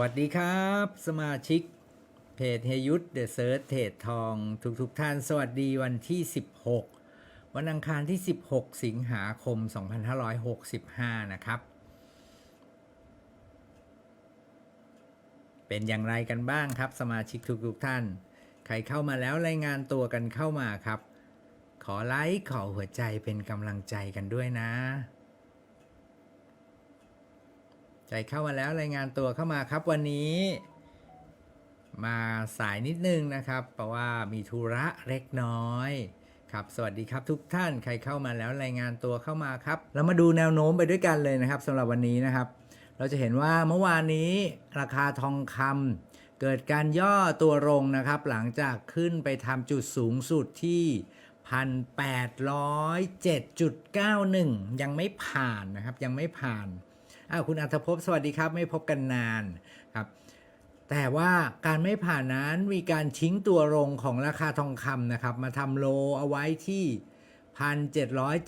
วัสดีครับ สมาชิกเพจเฮยุทธเดอะเซิร์ชเทรดทอง ทุกทุกๆท่าน สวัสดีวันที่ 16 วันอังคารที่ 16 สิงหาคม 2565 นะครับ เป็นอย่างไรกันบ้างครับ สมาชิกทุกๆท่าน ใครเข้ามาแล้วรายงานตัวกันเข้ามาครับ ขอไลค์ขอหัวใจเป็นกำลังใจกันด้วยนะ ใจเข้ามาแล้วรายงานตัวเข้ามาครับวันนี้ มาสายนิดนึงนะครับ เพราะว่ามีธุระเล็กน้อยครับสวัสดีครับทุกท่านใครเข้ามาแล้วรายงานตัวเข้ามาครับ เรามาดูแนวโน้มไปด้วยกันเลยนะครับสำหรับวันนี้นะครับ เราจะเห็นว่าเมื่อวานนี้ราคาทองคำเกิดการย่อตัวลงนะครับ หลังจากขึ้นไปทำจุดสูงสุดที่1,807.91 ยังไม่ผ่านนะครับ ยังไม่ผ่าน อ้าวคุณอัธภพสวัสดีครับ ไม่พบกันนานครับแต่ว่าการไม่ผ่านนั้นมีการทิ้งตัวลงของราคาทองคำนะครับ มาทำโลเอาไว้ที่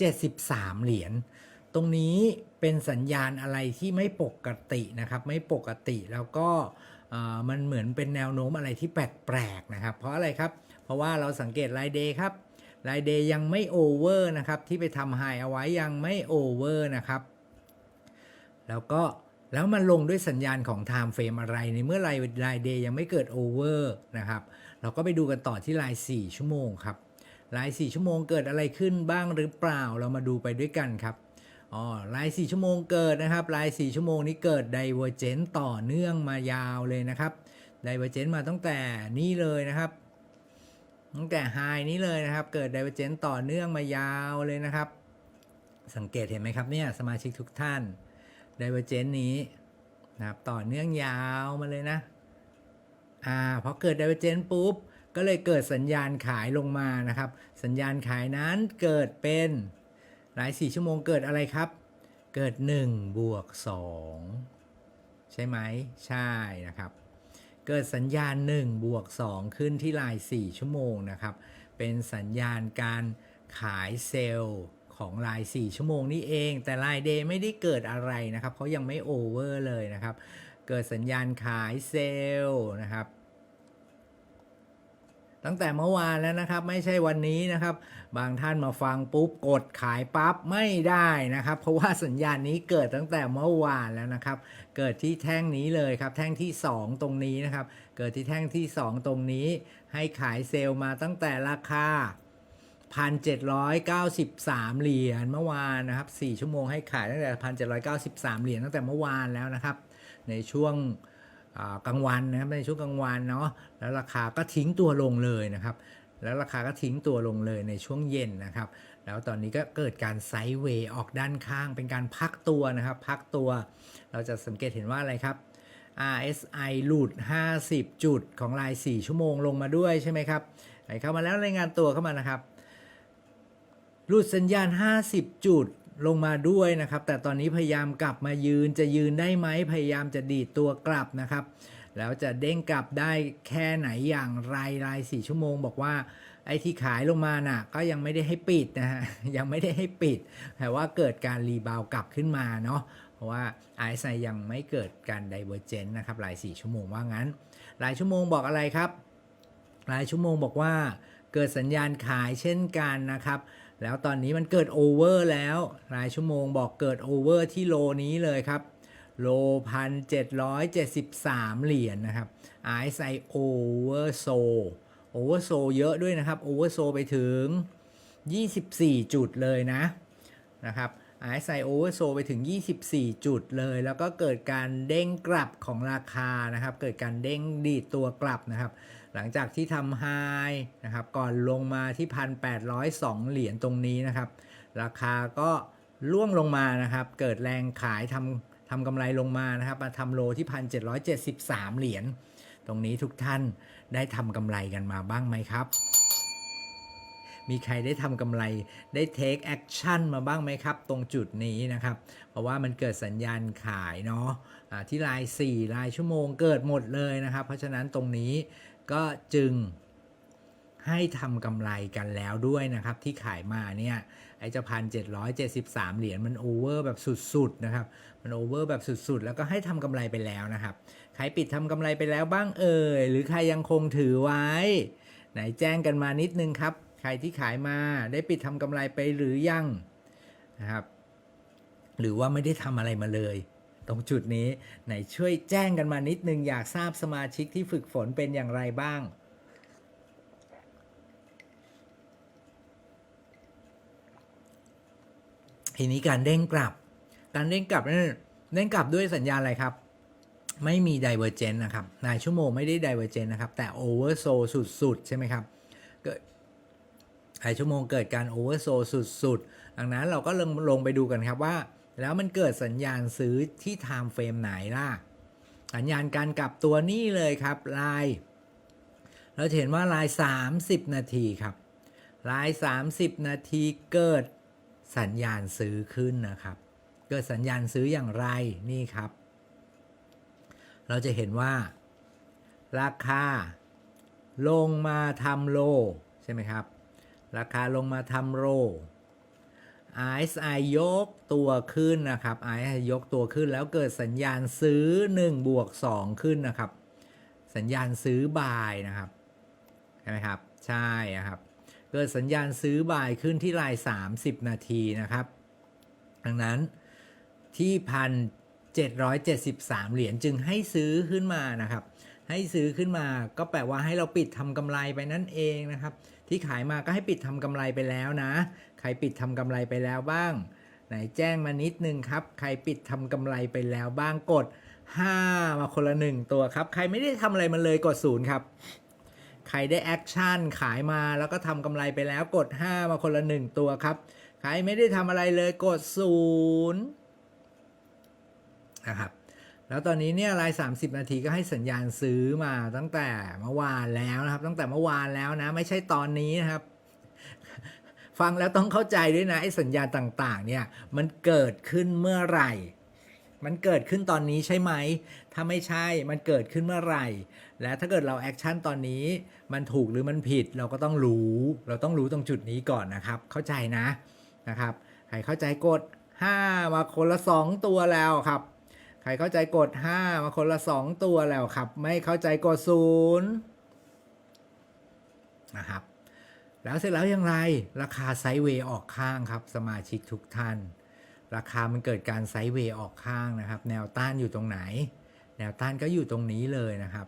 1,773 เหรียญตรงนี้เป็นสัญญาณอะไรที่ไม่ปกตินะครับ ไม่ปกติแล้วก็มันเหมือนเป็นแนวโน้มอะไรที่แปลกๆนะครับ เพราะอะไรครับ เพราะว่าเราสังเกตรายเดย์ครับรายเดย์ยังไม่โอเวอร์นะครับ ที่ไปทำไฮเอาไว้ยังไม่โอเวอร์นะครับ แล้วก็แล้วมันลงด้วยสัญญาณของ Time Frame อะไร ในเมื่อรายรายเดย์ยังไม่เกิดโอเวอร์นะครับ เราก็ไปดูกันต่อที่ราย 4 ชั่วโมงครับ ราย 4 ชั่วโมงเกิดอะไรขึ้นบ้างหรือเปล่า เรามาดูไปด้วยกันครับอ๋อราย 4 ชั่วโมงเกิดนะครับ ราย 4 ชั่วโมงนี้เกิด Divergent ต่อเนื่องมายาวเลยนะครับ Divergent มาตั้งแต่นี่เลยนะครับ ตั้งแต่ไฮนี้เลยนะครับ เกิด Divergent ต่อเนื่องมายาวเลยนะครับ สังเกตเห็นไหมครับเนี่ยสมาชิกทุกท่าน ดเวอร์เจนนี้นะครับต่อเนื่องยาวมาเลยนะอ่าพอเกิดไดเวอร์เจนปุ๊บ ก็เลยเกิดสัญญาณขายลงมานะครับ สัญญาณขายนั้นเกิดเป็นหลาย4ชั่วโมงเกิดอะไรครับ เกิด1บวก2ใช่ไหมใช่นะครับ เกิดสัญญาณ1บวก2ขึ้นที่ลาย4ชั่วโมงนะครับ เป็นสัญญาณการขายเซลล์ ของลาย4ชั่วโมงนี่เอง แต่ลายเดย์ไม่ได้เกิดอะไรนะครับเขายังไม่โอเวอร์เลยนะครับ เกิดสัญญาณขายเซลล์นะครับตั้งแต่เมื่อวานแล้วนะครับ ไม่ใช่วันนี้นะครับ บางท่านมาฟังปุ๊บกดขายปั๊บไม่ได้นะครับ เพราะว่าสัญญาณนี้เกิดตั้งแต่เมื่อวานแล้วนะครับ เกิดที่แท่งนี้เลยครับ แท่งที่ 2 ตรงนี้นะครับ เกิดที่แท่งที่ 2 ตรงนี้ ให้ขายเซลล์มาตั้งแต่ราคา 1,793 เหรียญเมื่อวานนะครับ 4 ชั่วโมงให้ขายตั้งแต่ 1,793 เหรียญตั้งแต่เมื่อวานแล้วนะครับ ในช่วงกลางวันนะครับในช่วงกลางวันเนาะแล้วราคาก็ทิ้งตัวลงเลยนะครับ แล้วราคาก็ทิ้งตัวลงเลยในช่วงเย็นนะครับ แล้วตอนนี้ก็เกิดการไซด์เวย์ออกด้านข้างเป็นการพักตัวนะครับ พักตัว เราจะสังเกตเห็นว่าอะไรครับ RSI หลุด 50 จุดของราย 4 ชั่วโมงลงมาด้วยใช่ไหมครับไหนเข้ามาแล้วรายงานตัวเข้ามานะครับ หลุดสัญญาณ 50 จุดลงมาด้วยนะครับ แต่ตอนนี้พยายามกลับมายืนจะยืนได้ไหมพยายามจะดีดตัวกลับนะครับ แล้วจะเด้งกลับได้แค่ไหนอย่างไรราย4ชั่วโมง บอกว่าไอ้ที่ขายลงมาน่ะ ก็ยังไม่ได้ให้ปิดนะฮะยังไม่ได้ให้ปิดแต่ว่าเกิดการรีบาวกลับขึ้นมาเนาะเพราะว่า RSI ยังไม่เกิดการ Divergent นะครับราย4ชั่วโมงว่างั้น รายชั่วโมงบอกอะไรครับ รายชั่วโมงบอกว่า เกิดสัญญาณขายเช่นกันนะครับ แล้วตอนนี้มันเกิดโอเวอร์แล้วรายชั่วโมงบอกเกิดโอเวอร์ที่โลนี้เลยครับ โลพันเจ็ดร้อยเจ็ดสิบสามเหรียญนะครับ RSI Oversold Oversold เยอะด้วยนะครับ Oversold ไปถึง 24 จุดเลยนะนะครับ RSI Oversold ไปถึง 24 จุดเลย แล้วก็เกิดการเด้งกลับของราคานะครับ เกิดการเด้งดีดตัวกลับนะครับ หลังจากที่ทำไฮนะครับก่อนลงมาที่ 1,802 เหรียญตรงนี้นะครับ ราคาก็ล่วงลงมานะครับ เกิดแรงขายทำทำกำไรลงมานะครับมาทำโลที่ 1,773 เหรียญตรงนี้ทุกท่านได้ทำกำไรกันมาบ้างไหมครับ มีใครได้ทำกำไรได้ take action มาบ้างไหมครับ ตรงจุดนี้นะครับ เพราะว่ามันเกิดสัญญาณขายเนาะะที่ราย4รายชั่วโมงเกิดหมดเลยนะครับ เพราะฉะนั้นตรงนี้ ก็จึงให้ทำกำไรกันแล้วด้วยนะครับ ที่ขายมาเนี่ยไอ้เจ้าพันเจ็ดร้อยเจ็ดสิบสามเหรียญมันโอเวอร์แบบสุดๆนะครับมันโอเวอร์แบบสุดๆ แล้วก็ให้ทำกำไรไปแล้วนะครับ ใครปิดทำกำไรไปแล้วบ้างเอ่ยหรือใครยังคงถือไว้ ไหนแจ้งกันมานิดนึงครับ ใครที่ขายมาได้ปิดทำกำไรไปหรือยังนะครับ หรือว่าไม่ได้ทำอะไรมาเลย ตรงจุดนี้ไหนช่วยแจ้งกันมานิดนึงอยากทราบสมาชิกที่ฝึกฝนเป็นอย่างไรบ้างทีนี้การเด้งกลับ การเด้งกลับนั่นเด้งกลับด้วยสัญญาณอะไรครับ ไม่มี divergent นะครับนายชั่วโมงไม่ได้ divergent นะครับ แต่ oversold สุด ๆ ใช่ไหมครับ เกิดนายชั่วโมงเกิดการ oversold สุด ๆ ดังนั้นเราก็ลงลงไปดูกันครับว่า แล้วมันเกิดสัญญาณซื้อที่ time frame ไหนล่ะ สัญญาณการกลับตัวนี้เลยครับลายเราเห็นว่าลาย 30 นาทีครับ ลาย 30 นาทีเกิดสัญญาณซื้อขึ้นนะครับ เกิดสัญญาณซื้ออย่างไรนี่ครับ เราจะเห็นว่า ราคาลงมาทำโล ใช่ไหมครับ ราคาลงมาทำโล RSI ยกตัวขึ้นนะครับ RSI ยกตัวขึ้นแล้วเกิดสัญญาณซื้อ1บวก2ขึ้นนะครับ สัญญาณซื้อบายนะครับใช่ไหมครับ ใช่นะครับ เกิดสัญญาณซื้อบายขึ้นที่ลาย 30 นาทีนะครับ ดังนั้นที่พัน773 เหรียญจึงให้ซื้อขึ้นมานะครับ ให้ซื้อขึ้นมาก็แปลว่าให้เราปิดทำกำไรไปนั่นเองนะครับ ที่ขายมาก็ให้ปิดทำกำไรไปแล้วนะ ใครปิดทำกำไรไปแล้วบ้าง ไหนแจ้งมานิดนึงครับ ใครปิดทำกำไรไปแล้วบ้างกด 5 มาคนละหนึ่งตัวครับ ใครไม่ได้ทำอะไรมันเลยกดศูนย์ครับ ใครได้แอคชั่นขายมาแล้วก็ทำกำไรไปแล้วกด 5 มาคนละหนึ่งตัวครับ ใครไม่ได้ทำอะไรเลยกดศูนย์นะครับ แล้วตอนนี้เนี่ยราย 30 นาทีก็ให้สัญญาณซื้อมาตั้งแต่เมื่อวานแล้วนะครับ ตั้งแต่เมื่อวานแล้วนะ ไม่ใช่ตอนนี้นะครับ ฟังแล้วต้องเข้าใจด้วยนะไอ้สัญญาณต่างๆ เนี่ย มันเกิดขึ้นเมื่อไหร่ มันเกิดขึ้นตอนนี้ใช่ไหม ถ้าไม่ใช่มันเกิดขึ้นเมื่อไหร่ และถ้าเกิดเราแอคชั่นตอนนี้ มันถูกหรือมันผิดเราก็ต้องรู้ เราต้องรู้ตรงจุดนี้ก่อนนะครับ เข้าใจนะนะครับใครเข้าใจกด5มาคนละ 2 ตัวแล้วครับ ครเข้าใจกด 5 มาคนละ 2 ตัวแล้วครับ ไม่เข้าใจกด0นะครับ แล้วเสร็จแล้วอย่างไร ราคาไซด์เวย์ออกข้างครับ สมาชิกทุกท่าน ราคามันเกิดการไซด์เวย์ออกข้างนะครับ แนวต้านอยู่ตรงไหน แนวต้านก็อยู่ตรงนี้เลยนะครับ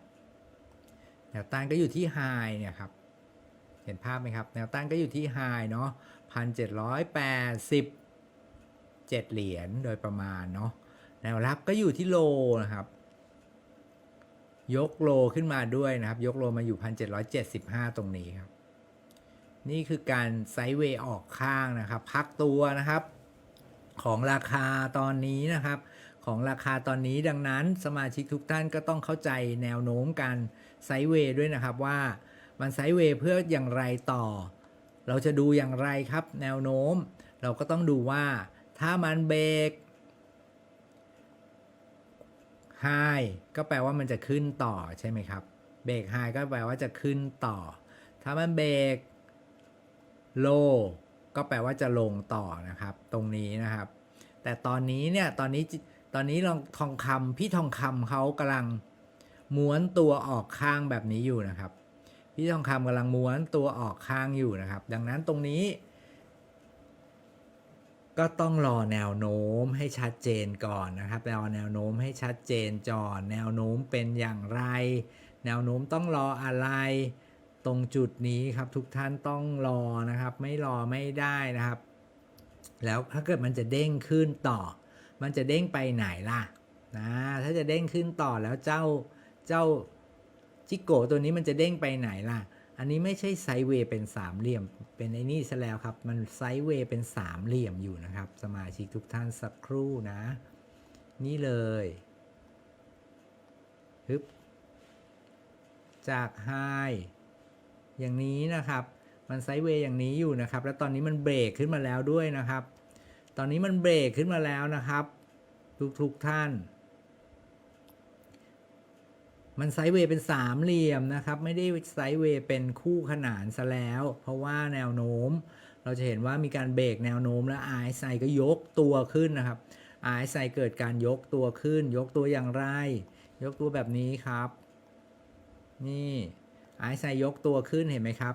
แนวต้านก็อยู่ที่ไฮเนี่ยครับ เห็นภาพไหมครับ แนวต้านก็อยู่ที่ไฮเนาะพันเจ็ดร้อยแปดสิบเจ็ดเหรียญโดยประมาณเนาะ แนวรับก็อยู่ที่โลนะครับ ยกโลขึ้นมาด้วยนะครับ ยกโลมาอยู่ 1,775 ตรงนี้ครับ นี่คือการไซด์เวย์ออกข้างนะครับ พักตัวนะครับ ของราคาตอนนี้นะครับของราคาตอนนี้ดังนั้นสมาชิกทุกท่านก็ต้องเข้าใจแนวโน้มการไซด์เวย์ด้วยนะครับว่ามันไซด์เวย์เพื่ออย่างไรต่อ เราจะดูอย่างไรครับ แนวโน้ม เราก็ต้องดูว่าถ้ามันเบรก ไฮก็แปลว่ามันจะขึ้นต่อใช่ไหมครับ เบรกไฮก็แปลว่าจะขึ้นต่อ ถ้ามันเบรกโลก็แปลว่าจะลงต่อนะครับ ตรงนี้นะครับ แต่ตอนนี้เนี่ย ตอนนี้ ตอนนี้ลองทองคำพี่ทองคำเขากำลังม้วนตัวออกข้างแบบนี้อยู่นะครับ พี่ทองคำกำลังม้วนตัวออกข้างอยู่นะครับ ดังนั้นตรงนี้ ก็ต้องรอแนวโน้มให้ชัดเจนก่อนนะครับรอแนวโน้มให้ชัดเจนจอนแนวโน้มเป็นอย่างไร แนวโน้มต้องรออะไร ตรงจุดนี้ครับทุกท่านต้องรอนะครับ ไม่รอไม่ได้นะครับ แล้วถ้าเกิดมันจะเด้งขึ้นต่อ มันจะเด้งไปไหนล่ะนะถ้าจะเด้งขึ้นต่อแล้วเจ้าเจ้าจิโกตัวนี้มันจะเด้งไปไหนล่ะ อันนี้ไม่ใช่ไซด์เวย์เป็นสามเหลี่ยม เป็นไอ้นี่ซะแล้วครับ มันไซด์เวย์เป็นสามเหลี่ยมอยู่นะครับ สมาชิกทุกท่านสักครู่นะ นี่เลยฮึบจากไฮอย่างนี้นะครับ มันไซด์เวย์อย่างนี้อยู่นะครับ แล้วตอนนี้มันเบรกขึ้นมาแล้วด้วยนะครับ ตอนนี้มันเบรกขึ้นมาแล้วนะครับ ทุกๆท่าน มันไซด์เวย์เป็นสามเหลี่ยมนะครับ ไม่ได้ไซด์เวย์เป็นคู่ขนานซะแล้ว เพราะว่าแนวโน้ม เราจะเห็นว่ามีการเบรกแนวโน้มและ RSI ก็ยกตัวขึ้นนะครับ RSI เกิดการยกตัวขึ้น ยกตัวอย่างไร ยกตัวแบบนี้ครับ นี่ RSI ยกตัวขึ้นเห็นไหมครับ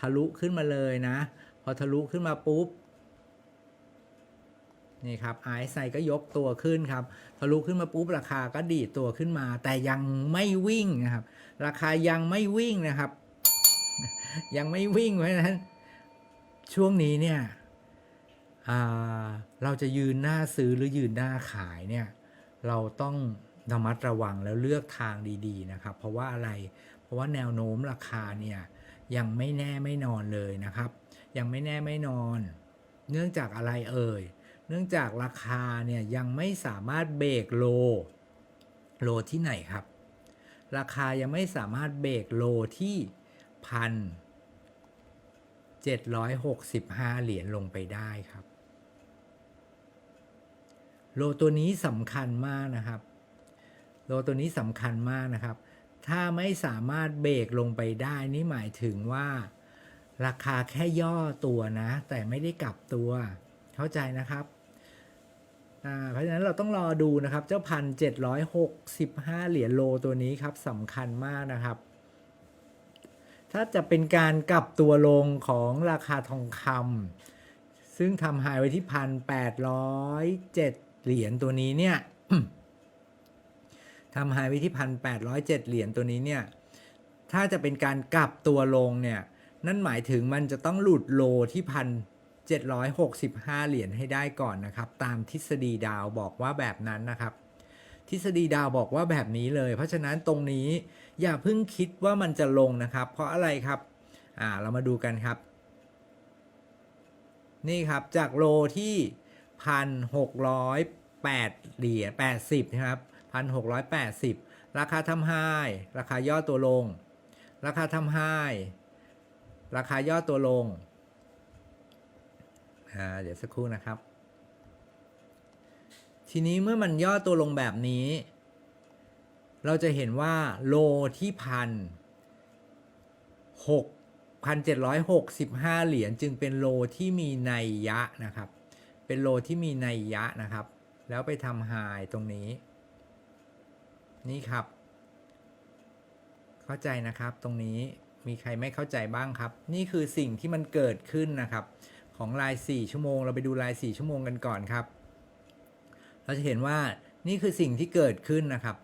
ทะลุขึ้นมาเลยนะ พอทะลุขึ้นมาปุ๊บ นี่ครับ RSI ก็ยกตัวขึ้นครับทะลุขึ้นมาปุ๊บราคาก็ดีดตัวขึ้นมา แต่ยังไม่วิ่งนะครับ ราคายังไม่วิ่งนะครับ ยังไม่วิ่งเพราะฉะนั้น ช่วงนี้เนี่ยเราจะยืนหน้าซื้อหรือยืนหน้าขายเนี่ย เราต้องระมัดระวังแล้วเลือกทางดีๆนะครับ เพราะว่าอะไร เพราะว่าแนวโน้มราคาเนี่ยยังไม่แน่ไม่นอนเลยนะครับ ยังไม่แน่ไม่นอน เนื่องจากอะไรเอ่ย นื่องจากราคาเนี่ยยังไม่สามารถเบรกโล โลที่ไหนครับ ราคายังไม่สามารถเบรกโลที่พันเจ็ดร้อยหกสิบห้าเหรียญลงไปได้ครับ โลตัวนี้สำคัญมากนะครับ โลตัวนี้สำคัญมากนะครับ ถ้าไม่สามารถเบรกลงไปได้นี่หมายถึงว่า ราคาแค่ย่อตัวนะ แต่ไม่ได้กลับตัว เข้าใจนะครับ อ่าเพราะฉะนั้นเราต้องรอดูนะครับเจ้าพันเจ็ดร้อยหกสิบห้าเหรียญโลตัวนี้ครับสำคัญมากนะครับ ถ้าจะเป็นการกลับตัวลงของราคาทองคำซึ่งทำไฮไว้ที่พันแปดร้อยเจ็ดเหรียญตัวนี้เนี่ยทำไฮไว้ที่พันแปดร้อยเจ็ดเหรียญตัวนี้เนี่ยถ้าจะเป็นการกลับตัวลงเนี่ยนั่นหมายถึงมันจะต้องหลุดโลที่พัน เจ็ดร้อยหกสิบห้าเหรียญให้ได้ก่อนนะครับ ตามทฤษฎีดาวบอกว่าแบบนั้นนะครับ ทฤษฎีดาวบอกว่าแบบนี้เลย เพราะฉะนั้นตรงนี้อย่าเพิ่งคิดว่ามันจะลงนะครับ เพราะอะไรครับอ่าเรามาดูกันครับ นี่ครับจากโลที่พันหกร้อยแปดเหรียญแปดสิบนะครับพันหกร้อยแปดสิบราคาทำไฮราคาย่อตัวลง ราคาทำไฮราคาย่อตัวลง อ่าเดี๋ยวสักครู่นะครับ ทีนี้เมื่อมันย่อตัวลงแบบนี้ เราจะเห็นว่าโลที่พันหกพันเจ็ดร้อยหกสิบห้าเหรียญจึงเป็นโลที่มีนัยยะนะครับ เป็นโลที่มีนัยยะนะครับ แล้วไปทำไฮตรงนี้ นี่ครับ เข้าใจนะครับตรงนี้มีใครไม่เข้าใจบ้างครับ นี่คือสิ่งที่มันเกิดขึ้นนะครับ ของราย 4 ชั่วโมง เราไปดูราย 4 ชั่วโมงกันก่อนครับ เราจะเห็นว่านี่คือสิ่งที่เกิดขึ้นนะครับ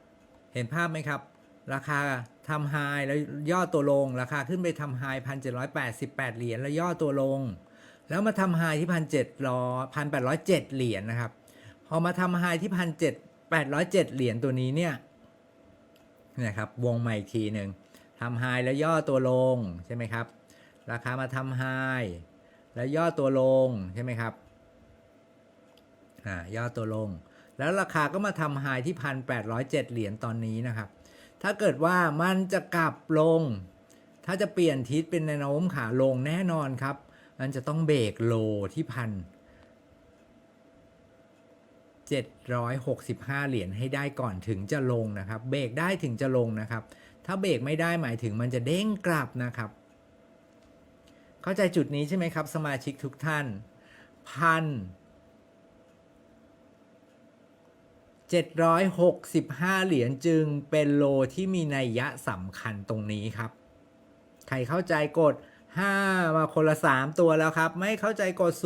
เห็นภาพไหมครับ ราคาทำไฮแล้วย่อตัวลง ราคาขึ้นไปทำไฮพันเจ็ดร้อยแปดสิบแปดเหรียญแล้วย่อตัวลง แล้วมาทำไฮที่พันเจ็ดร้อยพันแปดร้อยเจ็ดเหรียญนะครับ พอมาทำไฮที่พันเจ็ดแปดร้อยเจ็ดเหรียญตัวนี้เนี่ยนี่ยครับวงใหม่อีกทีหนึ่งทำไฮแล้วย่อตัวลงใช่ไหมครับ ราคามาทำไฮ แล้วย่อตัวลงใช่ไหมครับอ่าย่อตัวลง แล้วราคาก็มาทำไฮที่พันแปดร้อยเจ็ดเหรียญตอนนี้นะครับ ถ้าเกิดว่ามันจะกลับลง ถ้าจะเปลี่ยนทิศเป็นแนวโน้มขาลงแน่นอนครับ มันจะต้องเบรกโลที่พัน765 เหรียญให้ได้ก่อนถึงจะลงนะครับ เบรกได้ถึงจะลงนะครับ ถ้าเบรกไม่ได้หมายถึงมันจะเด้งกลับนะครับ เข้าใจจุดนี้ใช่ไหมครับ สมาชิกทุกท่าน พัน765เหรียญจึงเป็นโลที่มีนัยยะสำคัญตรงนี้ครับ ใครเข้าใจกด5มาคนละ3ตัวแล้วครับ ไม่เข้าใจกด0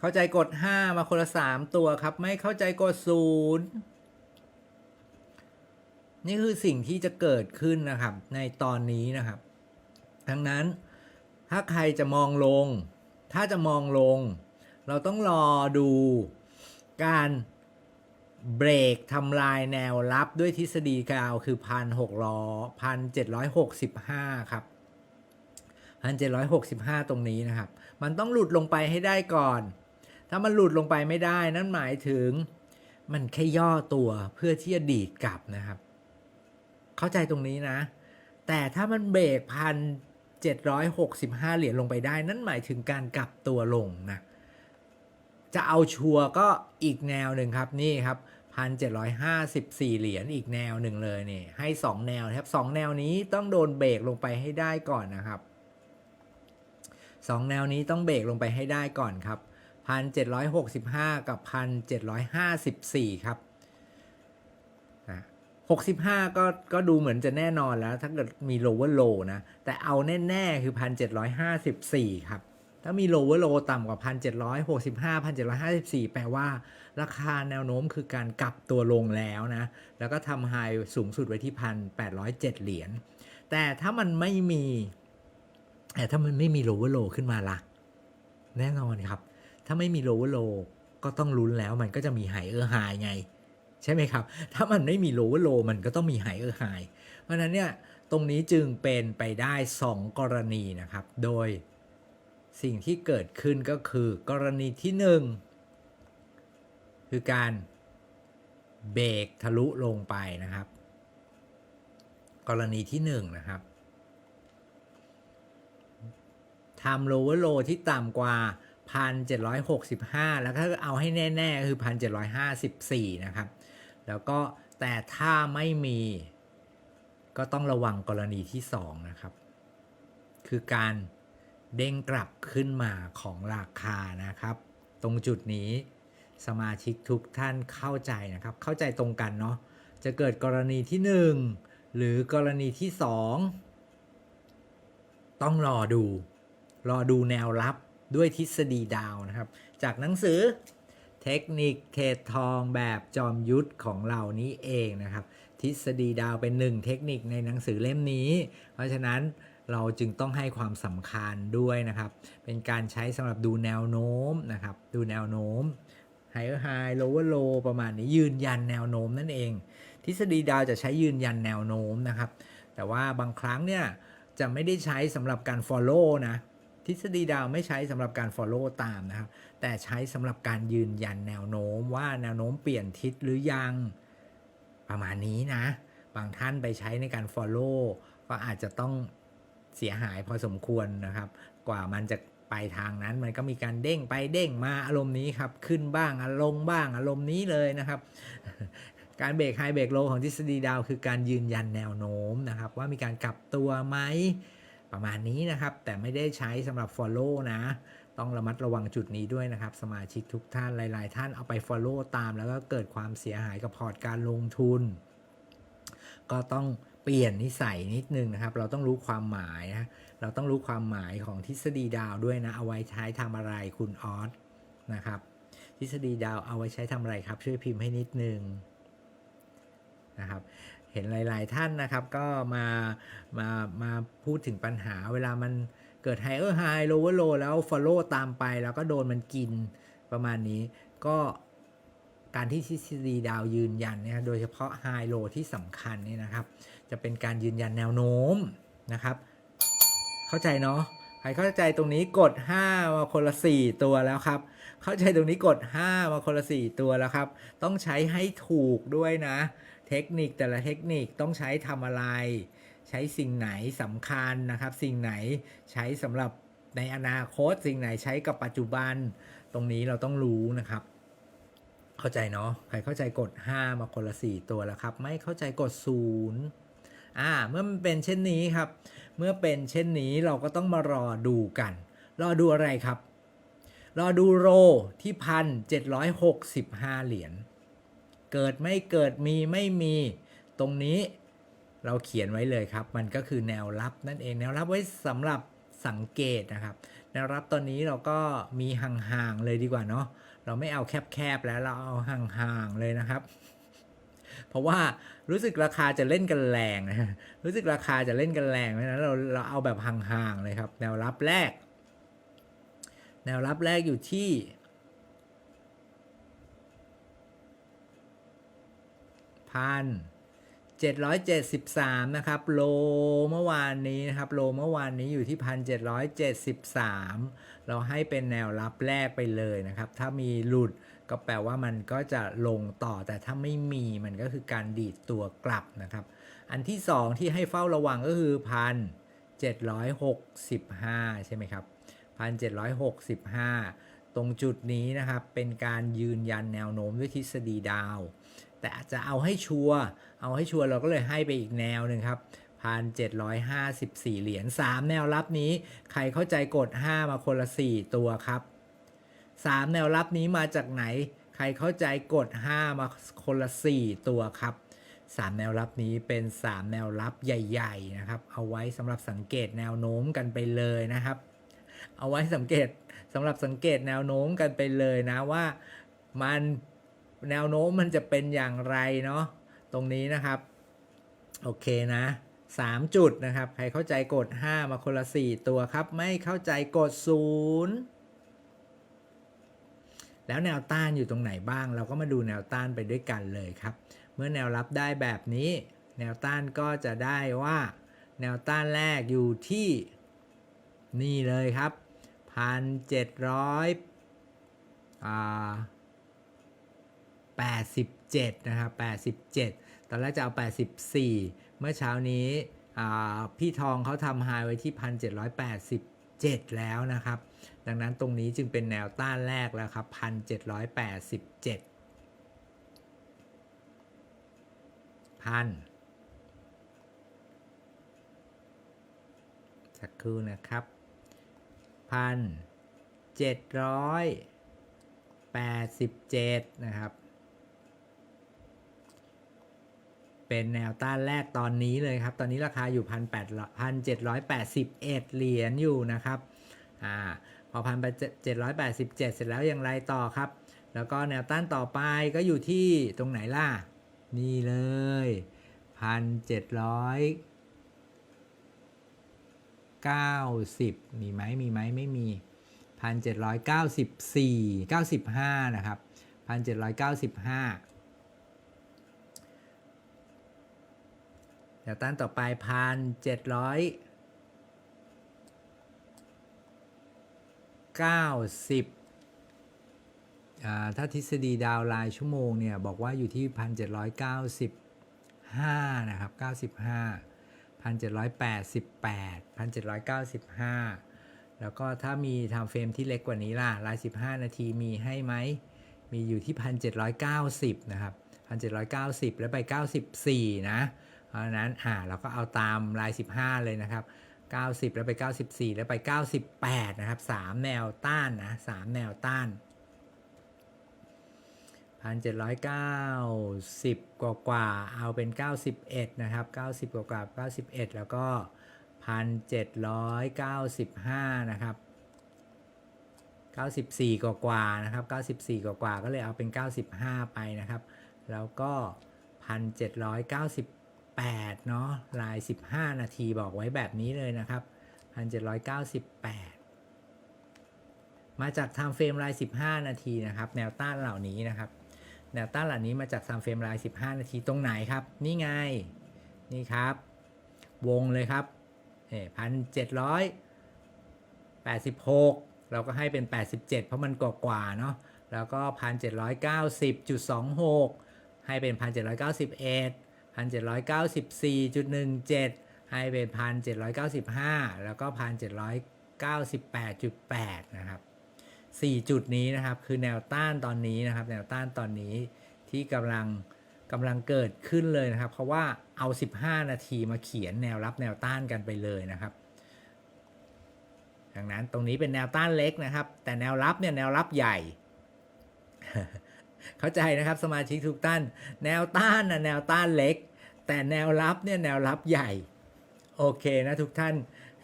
เข้าใจกด 5 มาคนละ 3 ตัวครับ ไม่เข้าใจกด 0 นี่คือสิ่งที่จะเกิดขึ้นนะครับในตอนนี้นะครับดังนั้นถ้าใครจะมองลง ถ้าจะมองลง เราต้องรอดูการเบรกทำลายแนวรับด้วยทฤษฎีกาวคือพันหกร้อพันเจ็ดร้อยหกสิบห้าครับพันเจ็ดร้อยหกสิบห้าตรงนี้นะครับ มันต้องหลุดลงไปให้ได้ก่อน ถ้ามันหลุดลงไปไม่ได้ นั่นหมายถึงมันแค่ย่อตัวเพื่อที่จะดีดกลับนะครับ เข้าใจตรงนี้นะ แต่ถ้ามันเบรกพัน765เหรียญลงไปได้ นั่นหมายถึงการกลับตัวลงนะ จะเอาชัวร์ก็อีกแนวหนึ่งครับนี่ครับพันเจ็ดร้อยห้าสิบสี่เหรียญอีกแนวหนึ่งเลยนี่ให้สองแนวครับสองแนวนี้ต้องโดนเบรกลงไปให้ได้ก่อนนะครับสองแนวนี้ต้องเบรกลงไปให้ได้ก่อนครับพันเจ็ดร้อยหกสิบห้ากับพันเจ็ดร้อยห้าสิบสี่ครับ หกสิบห้าก็ก็ดูเหมือนจะแน่นอนแล้ว ถ้าเกิดมี lower low นะ แต่เอาแน่ ๆ คือพันเจ็ดร้อยห้าสิบสี่ครับ ถ้ามี lower low ต่ำกว่าพันเจ็ดร้อยหกสิบห้าพันเจ็ดร้อยห้าสิบสี่แปลว่า ราคาแนวโน้มคือการกลับตัวลงแล้วนะ แล้วก็ทำไฮสูงสุดไว้ที่พันแปดร้อยเจ็ดเหรียญ แต่ถ้ามันไม่มีแต่ถ้ามันไม่มี lower low ขึ้นมาล่ะ แน่นอนครับ ถ้าไม่มี lower low ก็ต้องลุ้นแล้วมันก็จะมี higher high ไง ใช่ไหมครับ ถ้ามันไม่มี lower low มันก็ต้องมี higher high เพราะฉะนั้นเนี่ยตรงนี้จึงเป็นไปได้ 2 กรณีนะครับ โดยสิ่งที่เกิดขึ้นก็คือกรณีที่ 1 คือการเบรกทะลุลงไปนะครับ กรณีที่ 1 นะครับทำ lower low ที่ต่ำกว่า 1,765 แล้วถ้าเอาให้แน่ ๆ คือ 1,754 นะครับ แล้วก็แต่ถ้าไม่มีก็ต้องระวังกรณีที่ 2 นะครับ คือการเด้งกลับขึ้นมาของราคานะครับ ตรงจุดนี้สมาชิกทุกท่านเข้าใจนะครับ เข้าใจตรงกันเนาะจะเกิดกรณีที่ 1 หรือกรณีที่ 2 ต้องรอดู รอดูแนวรับด้วยทฤษฎีดาวนะครับ จากหนังสือ เทคนิคเทรดทองแบบจอมยุทธของเรานี้เองนะครับ ทฤษฎีดาวเป็นหนึ่งเทคนิคในหนังสือเล่มนี้ เพราะฉะนั้นเราจึงต้องให้ความสำคัญด้วยนะครับ เป็นการใช้สำหรับดูแนวโน้มนะครับ ดูแนวโน้ม higher high lower low ประมาณนี้ยืนยันแนวโน้มนั่นเอง ทฤษฎีดาวจะใช้ยืนยันแนวโน้มนะครับ แต่ว่าบางครั้งเนี่ยจะไม่ได้ใช้สำหรับการ follow นะ ทฤษฎีดาวไม่ใช้สำหรับการ follow ตามนะครับ แต่ใช้สำหรับการยืนยันแนวโน้มว่าแนวโน้มเปลี่ยนทิศหรือยังประมาณนี้นะ บางท่านไปใช้ในการ follow ก็อาจจะต้องเสียหายพอสมควรนะครับ กว่ามันจะไปทางนั้นมันก็มีการเด้งไปเด้งมาอารมณ์นี้ครับ ขึ้นบ้างอารมณ์บ้างอารมณ์นี้เลยนะครับ การเบรกไฮเบรกโลของทฤษฎีดาว คือการยืนยันแนวโน้มนะครับ ว่ามีการกลับตัวไหม ประมาณนี้นะครับ แต่ไม่ได้ใช้สำหรับ Follow นะ ต้องระมัดระวังจุดนี้ด้วยนะครับ สมาชิกทุกท่านหลาย ๆ ท่านเอาไป Follow ตาม แล้วก็เกิดความเสียหายกับพอร์ตการลงทุน ก็ต้องเปลี่ยนนิสัยนิดนึงนะครับ เราต้องรู้ความหมายนะเราต้องรู้ความหมายของทฤษฎีดาวด้วยนะ เอาไว้ใช้ทำอะไรคุณออสนะครับ ทฤษฎีดาวเอาไว้ใช้ทำอะไรครับ ช่วยพิมพ์ให้นิดนึงนะครับ เห็นหลาย ๆ ท่านนะครับ ก็มามามาพูดถึงปัญหาเวลามันเกิดไฮเออร์ไฮโลเวอร์โลแล้วฟอลโล่ตามไป แล้วก็โดนมันกินประมาณนี้ ก็การที่ทฤษฎีดาวยืนยันเนี่ยโดยเฉพาะไฮโลที่สำคัญนี่นะครับ จะเป็นการยืนยันแนวโน้มนะครับ เข้าใจเนาะใครเข้าใจตรงนี้กด 5 มาคนละ 4 ตัวแล้วครับ เข้าใจตรงนี้กด 5 มาคนละ 4 ตัวแล้วครับ ต้องใช้ให้ถูกด้วยนะ เทคนิคแต่ละเทคนิคต้องใช้ทำอะไร ใช้สิ่งไหนสำคัญนะครับ สิ่งไหนใช้สำหรับในอนาคต สิ่งไหนใช้กับปัจจุบัน ตรงนี้เราต้องรู้นะครับ เข้าใจเนาะใครเข้าใจกด 5 มาคนละ 4 ตัวแล้วครับ ไม่เข้าใจกด 0อ่าเมื่อมันเป็นเช่นนี้ครับ เมื่อเป็นเช่นนี้เราก็ต้องมารอดูกัน รอดูอะไรครับรอดูโรที่พันเจ็ดร้อยหกสิบห้าเหรียญ เกิดไม่เกิดมีไม่มีตรงนี้เราเขียนไว้เลยครับ มันก็คือแนวรับนั่นเองแนวรับไว้สำหรับสังเกตนะครับ แนวรับตอนนี้เราก็มีห่างๆเลยดีกว่าเนาะเราไม่เอาแคบๆแล้วเราเอาห่างๆเลยนะครับ เพราะว่ารู้สึกราคาจะเล่นกันแรงนะรู้สึกราคาจะเล่นกันแรงเพราะฉะนั้นเราเราเอาแบบห่างๆเลยครับ แนวรับแรก แนวรับแรกอยู่ที่ พันเจ็ดร้อยเจ็ดสิบสามนะครับ โลเมื่อวานนี้นะครับ โลเมื่อวานนี้อยู่ที่พันเจ็ดร้อยเจ็ดสิบสามเราให้เป็นแนวรับแรกไปเลยนะครับ ถ้ามีหลุดก็แปลว่ามันก็จะลงต่อแต่ถ้าไม่มีมันก็คือการดีดตัวกลับนะครับ อันที่สองที่ให้เฝ้าระวังก็คือพันเจ็ดร้อยหกสิบห้าใช่ไหมครับพันเจ็ดร้อยหกสิบห้าตรงจุดนี้นะครับเป็นการยืนยันแนวโน้มด้วยทฤษฎีดาว แต่จะเอาให้ชัวร์เอาให้ชัวร์เราก็เลยให้ไปอีกแนวหนึ่งครับ 1,754 เหรียญ3 แนวรับนี้ ใครเข้าใจกด 5 มาคนละ 4 ตัวครับ 3 แนวรับนี้มาจากไหน ใครเข้าใจกด 5 มาคนละ 4 ตัวครับ3 แนวรับนี้เป็น 3 แนวรับใหญ่ๆนะครับ เอาไว้สำหรับสังเกตแนวโน้มกันไปเลยนะครับ เอาไว้สังเกตสำหรับสังเกตแนวโน้มกันไปเลยนะว่ามัน แนวโน้มมันจะเป็นอย่างไรเนาะตรงนี้นะครับ โอเคนะ3 จุดนะครับ ใครเข้าใจกด 5 มาคนละ 4 ตัวครับ ไม่เข้าใจกด 0 แล้วแนวต้านอยู่ตรงไหนบ้าง เราก็มาดูแนวต้านไปด้วยกันเลยครับ เมื่อแนวรับได้แบบนี้ แนวต้านก็จะได้ว่า แนวต้านแรกอยู่ที่นี่เลยครับพันเจ็ดร้อยอ่า แปดสิบเจ็ดนะครับแปดสิบเจ็ดตอนแรกจะเอาแปดสิบสี่เมื่อเช้านี้พี่ทองเขาทำไฮไว้ที่พันเจ็ดร้อยแปดสิบเจ็ดแล้วนะครับ ดังนั้นตรงนี้จึงเป็นแนวต้านแรกแล้วครับพันเจ็ดร้อยแปดสิบเจ็ดพันสักครู่นะครับพันเจ็ดร้อยแปดสิบเจ็ดนะครับ เป็นแนวต้านแรกตอนนี้เลยครับ ตอนนี้ราคาอยู่พันแปดพันเจ็ดร้อยแปดสิบเอ็ดเหรียญอยู่นะครับอ่าพอพันเจ็ดร้อยแปดสิบเจ็ดเสร็จแล้วอย่างไรต่อครับ แล้วก็แนวต้านต่อไปก็อยู่ที่ตรงไหนล่ะ นี่เลยพันเจ็ดร้อย90มีไหมมีไหมไม่มี1,794 95นะครับ1,795เดี๋ยเก้าสิบห้า วต้านต่อไป1,790อ่าสิบถ้าทฤษฎีดาวไลน์ชั่วโมงเนี่ย บอกว่าอยู่ที่1,795นะครับ95 1,788 1,795แล้วก็ถ้ามีไทม์เฟรมที่เล็กกว่านี้ล่ะราย15นาทีมีให้ไหม มีอยู่ที่1,790นะครับ1,790แล้วไป94นะ เพราะนั้นอ่าเราก็เอาตามราย 15 เลยนะครับ 90 แล้วไป 94 แล้วไป 98 นะครับ 3 แนวต้านนะ 3 แนวต้าน 1,790 กว่ากว่าเอาเป็น 91 นะครับ 90 กว่ากว่า 91 แล้วก็ 1,795 นะครับ 94 กว่ากว่านะครับ 94 กว่ากว่าก็เลยเอาเป็น 95 ไปนะครับ แล้วก็ 1,798 เนาะลาย 15 นาทีบอกไว้แบบนี้เลยนะครับ 1,798 มาจาก time frame ราย 15 นาทีนะครับ แนวต้านเหล่านี้นะครับ แนวต้านเหล่านี้มาจาก time frame ราย 15 นาทีตรงไหนครับ นี่ไง นี่ครับ วงเลยครับพันเจ็ดร้อยแปดสิบหกเราก็ให้เป็น 87 เพราะมันกว่ากว่าเนาะ แล้วก็ 1,790.26 ให้เป็น 1,791 1,794.17ให้เป็น1,795 แล้วก็ 1,798.8 นะครับ 4 จุดนี้นะครับ คือแนวต้านตอนนี้นะครับ แนวต้านตอนนี้ที่กำลังกำลังเกิดขึ้นเลยนะครับ เพราะว่าเอา 15 นาทีมาเขียนแนวรับแนวต้านกันไปเลยนะครับดังนั้นตรงนี้เป็นแนวต้านเล็กนะครับ แต่แนวรับเนี่ยแนวรับใหญ่ เข้าใจนะครับสมาชิกทุกท่าน แนวต้านนะแนวต้านเล็ก แต่แนวรับเนี่ยแนวรับใหญ่ โอเคนะทุกท่าน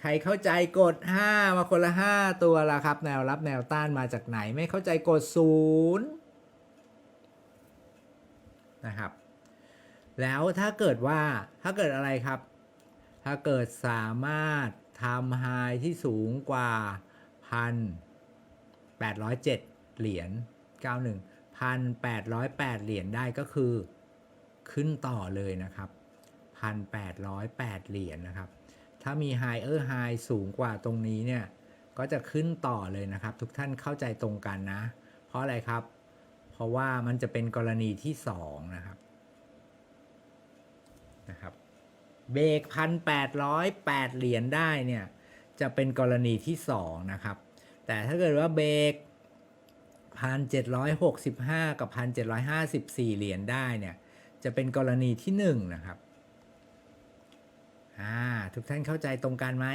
ใครเข้าใจกด 5 มาคนละ 5 ตัวละครับ แนวรับแนวต้านมาจากไหน ไม่เข้าใจกด0นะครับแล้วถ้าเกิดว่าถ้าเกิดอะไรครับ ถ้าเกิดสามารถทำไฮที่สูงกว่า1,807เหรียญ91 1,808 เหรียญได้ก็คือ ขึ้นต่อเลยนะครับ 1,808 เหรียญนะครับ ถ้ามีไฮเออร์ไฮสูงกว่าตรงนี้เนี่ย ก็จะขึ้นต่อเลยนะครับ ทุกท่านเข้าใจตรงกันนะ เพราะอะไรครับ เพราะว่ามันจะเป็นกรณีที่ 2 นะครับนะครับเบรกพันแปดร้อยแปดเหรียญได้เนี่ย จะเป็นกรณีที่2นะครับ แต่ถ้าเกิดว่าเบรก พันเจ็ดร้อยหกสิบห้ากับพันเจ็ดร้อยห้าสิบสี่เหรียญได้เนี่ย จะเป็นกรณีที่หนึ่งนะครับ อ่า ทุกท่านเข้าใจตรงกันไหม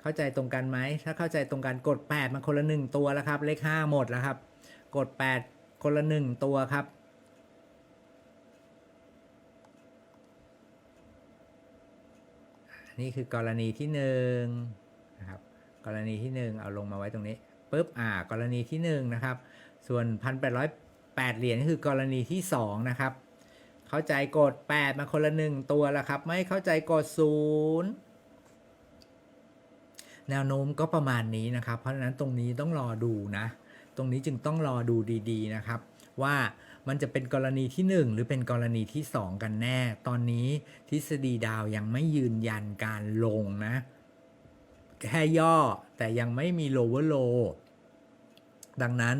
เข้าใจตรงกันไหม ถ้าเข้าใจตรงกันกด 8 มาคนละหนึ่งตัวแล้วครับ เลข 5 หมดแล้วครับ กด 8 คนละหนึ่งตัวครับ นี่คือกรณีที่หนึ่งนะครับ กรณีที่หนึ่งเอาลงมาไว้ตรงนี้ ปุ๊บอ่ากรณีที่หนึ่งนะครับ ส่วน 1,808 เหรียญคือกรณีที่สองนะครับ เข้าใจกด 8 มาคนละหนึ่งตัวแล้วครับ ไม่เข้าใจกด 0 แนวโน้มก็ประมาณนี้นะครับ เพราะฉะนั้นตรงนี้ต้องรอดูนะ ตรงนี้จึงต้องรอดูดีๆนะครับ ว่ามันจะเป็นกรณีที่ 1 หรือเป็นกรณีที่ 2 กันแน่ ตอนนี้ทฤษฎีดาวยังไม่ยืนยันการลงนะ แค่ย่อแต่ยังไม่มี lower low ดังนั้น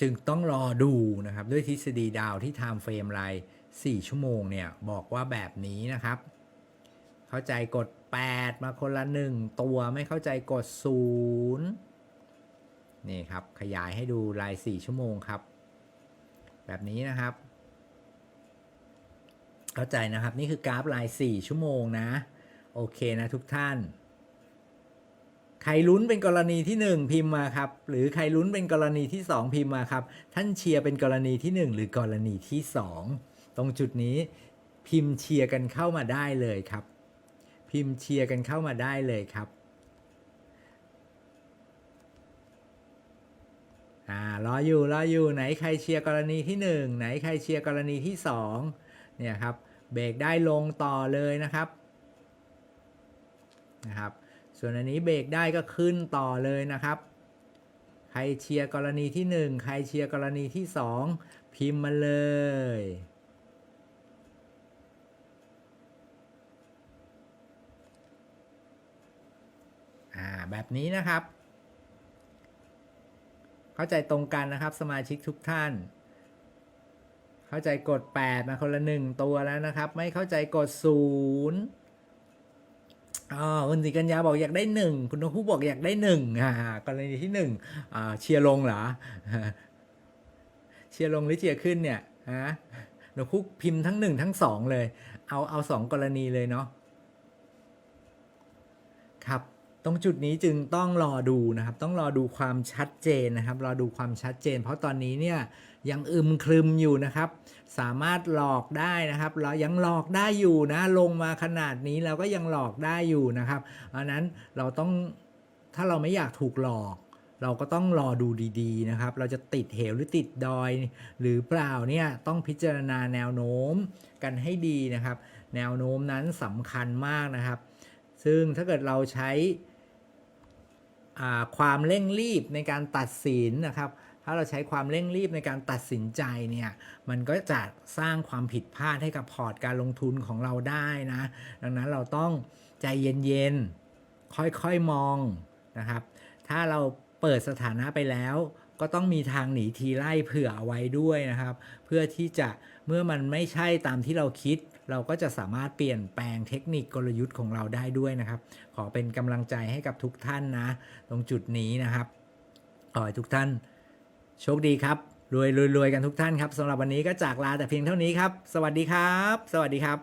จึงต้องรอดูนะครับ ด้วยทฤษฎีดาวที่ time frame ราย 4 ชั่วโมงเนี่ย บอกว่าแบบนี้นะครับ เข้าใจกด 8 มาคนละ 1 ตัวไม่เข้าใจกด 0 นี่ครับ ขยายให้ดูราย 4 ชั่วโมงครับ แบบนี้นะครับ เข้าใจนะครับ นี่คือกราฟราย 4 ชั่วโมงนะ โอเคนะทุกท่าน ใครลุ้นเป็นกรณีที่ 1 พิมพ์มาครับ หรือใครลุ้นเป็นกรณีที่ 2 พิมพ์มาครับ ท่านเชียร์เป็นกรณีที่ 1 หรือกรณีที่ 2 ตรงจุดนี้พิมพ์เชียร์กันเข้ามาได้เลยครับ พิมพ์เชียร์กันเข้ามาได้เลยครับอ่ารออยู่รออยู่ไหนใครเชียร์กรณีที่ 1 ไหนใครเชียร์กรณีที่ 2 เนี่ยครับเบรกได้ลงต่อเลยนะครับนะครับ ส่วนอันนี้เบรกได้ก็ขึ้นต่อเลยนะครับ ใครเชียร์กรณีที่ 1 ใครเชียร์กรณีที่ 2 พิมพ์มาเลย อ่า แบบนี้นะครับ เข้าใจตรงกันนะครับสมาชิกทุกท่าน เข้าใจกด 8 มาคนละหนึ่งตัวแล้วนะครับ ไม่เข้าใจกด 0 อ๋อคุณสิกัญญาบอกอยากได้หนึ่งคุณนกคู่บอกอยากได้หนึ่งอ่ากรณีที่หนึ่งอ่าเชียร์ลงเหรอเชียร์ลงหรือเชียร์ขึ้นเนี่ยฮะนกคู่พิมพ์ทั้งหนึ่งทั้งสองเลย เอาเอาสองกรณีเลยเนาะครับตรงจุดนี้จึงต้องรอดูนะครับ ต้องรอดูความชัดเจนนะครับ รอดูความชัดเจน เพราะตอนนี้เนี่ย ยังอึมครึมอยู่นะครับ สามารถหลอกได้นะครับ เรายังหลอกได้อยู่นะ ลงมาขนาดนี้เราก็ยังหลอกได้อยู่นะครับเพราะนั้นเราต้องถ้าเราไม่อยากถูกหลอกเราก็ต้องรอดูดีๆนะครับ เราจะติดเหวหรือติดดอย หรือเปล่าเนี่ยต้องพิจารณาแนวโน้มกันให้ดีนะครับ แนวโน้มนั้นสำคัญมากนะครับ ซึ่งถ้าเกิดเราใช้ความเร่งรีบในการตัดสินนะครับ ถ้าเราใช้ความเร่งรีบในการตัดสินใจเนี่ยมันก็จะสร้างความผิดพลาดให้กับพอร์ตการลงทุนของเราได้นะ ดังนั้นเราต้องใจเย็นๆ ค่อยๆมองนะครับ ถ้าเราเปิดสถานะไปแล้วก็ต้องมีทางหนีทีไล่เผื่อเอาไว้ด้วยนะครับ เพื่อที่จะเมื่อมันไม่ใช่ตามที่เราคิด เราก็จะสามารถเปลี่ยนแปลงเทคนิคกลยุทธ์ของเราได้ด้วยนะครับ ขอเป็นกำลังใจให้กับทุกท่านนะ ตรงจุดนี้นะครับ ขอให้ทุกท่าน โชคดีครับ รวยรวยรวยกันทุกท่านครับสำหรับวันนี้ก็จากลาแต่เพียงเท่านี้ครับ สวัสดีครับ สวัสดีครับ